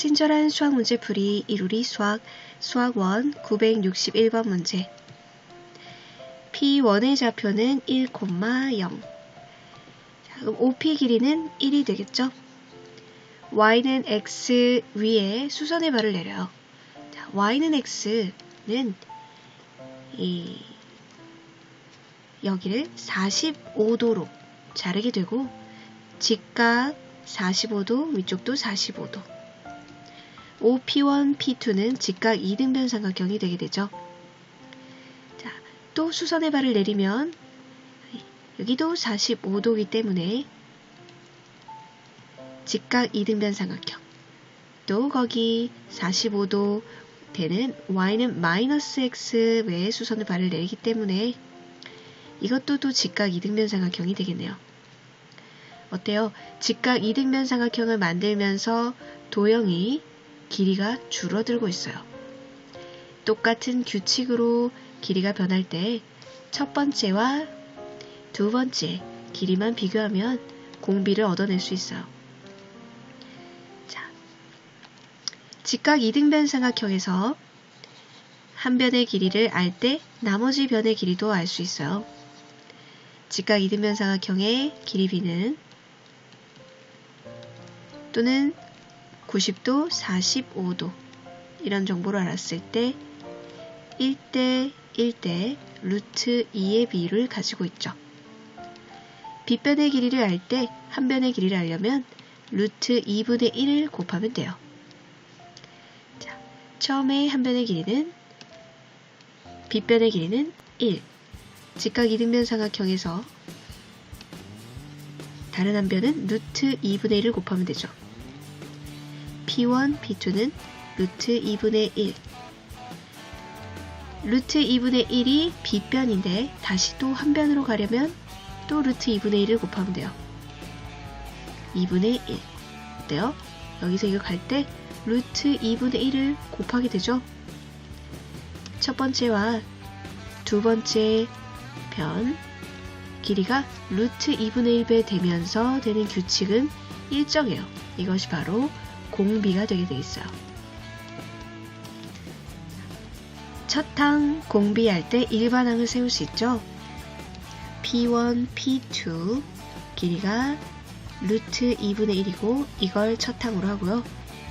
친절한 수학 문제 풀이 이루리 수학 수학 1 961번 문제 P1의 좌표는 1,0 자, 그럼 OP 길이는 1이 되겠죠? Y는 X 위에 수선의 발을 내려요. 자, Y는 X는 이 여기를 45도로 자르게 되고 직각 45도 위쪽도 45도 OP1, P2는 직각 2등변 삼각형이 되게 되죠. 자, 또 수선의 발을 내리면 여기도 45도이기 때문에 직각 2등변 삼각형 또 거기 45도 되는 y는 마이너스 x 외에 수선의 발을 내리기 때문에 이것도 또 직각 2등변 삼각형이 되겠네요. 어때요? 직각 2등변 삼각형을 만들면서 도형이 길이가 줄어들고 있어요. 똑같은 규칙으로 길이가 변할 때 첫 번째와 두 번째 길이만 비교하면 공비를 얻어낼 수 있어요. 자, 직각 2등변 삼각형에서 한 변의 길이를 알 때 나머지 변의 길이도 알 수 있어요. 직각 2등변 삼각형의 길이 b는 또는 90도, 45도 이런 정보를 알았을 때 1대 1대 루트 2의 비율을 가지고 있죠. 빗변의 길이를 알 때 한 변의 길이를 알려면 루트 2분의 1을 곱하면 돼요. 자, 처음에 한 변의 길이는 빗변의 길이는 1. 직각 2등변 삼각형에서 다른 한 변은 루트 2분의 1을 곱하면 되죠. P1, P2는 루트 2분의 1. 루트 2분의 1이 B변인데 다시 또 한 변으로 가려면 또 루트 2분의 1을 곱하면 돼요. 2분의 1. 어때요? 여기서 이거 갈 때 루트 2분의 1을 곱하게 되죠? 첫 번째와 두 번째 변 길이가 루트 2분의 1배 되면서 되는 규칙은 일정해요. 이것이 바로 공비가 되게 돼 있어요. 첫 항 공비할 때 일반 항을 세울 수 있죠. P1, P2 길이가 루트 2분의 1이고 이걸 첫 항으로 하고요.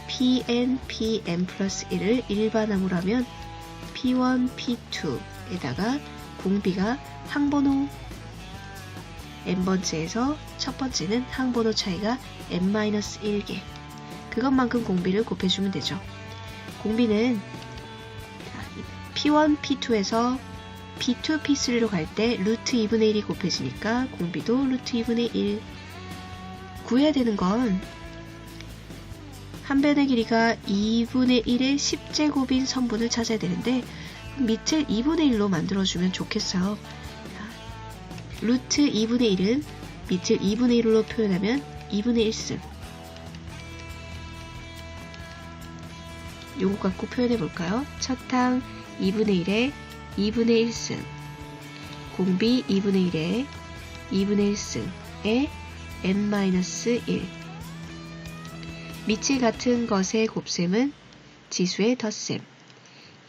Pn, Pn 플러스 1을 일반 항으로 하면 P1, P2에다가 공비가 항번호 n번째에서 첫 번째는 항번호 차이가 n-1개 그것만큼 공비를 곱해주면 되죠. 공비는 P1, P2에서 P2, P3로 갈 때 루트 2분의 1이 곱해지니까 공비도 루트 2분의 1 구해야 되는 건 한 변의 길이가 2분의 1의 10제곱인 선분을 찾아야 되는데 밑을 2분의 1로 만들어주면 좋겠어요. 루트 2분의 1은 밑을 2분의 1로 표현하면 2분의 1승 요거 갖고 표현해 볼까요? 첫항 2분의 1에 2분의 1승. 공비 2분의 1에 2분의 1승에 n-1 밑이 같은 것의 곱셈은 지수의 덧셈.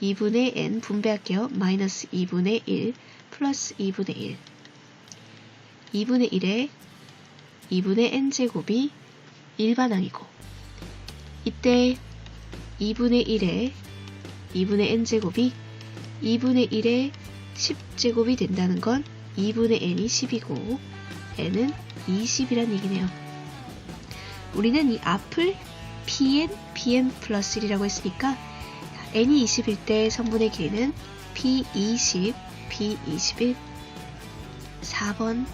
2분의 n 분배할게요. 마이너스 2분의 1 플러스 2분의 1 2분의 1에 2분의 n제곱이 일반항이고. 이때 2분의 1에 2분의 n제곱이 2분의 1에 10제곱이 된다는 건 2분의 n이 10이고 n은 20이란 얘기네요. 우리는 이 앞을 pn, pn 플러스 1이라고 했으니까 n이 20일 때 성분의 길이는 p20, p21 4번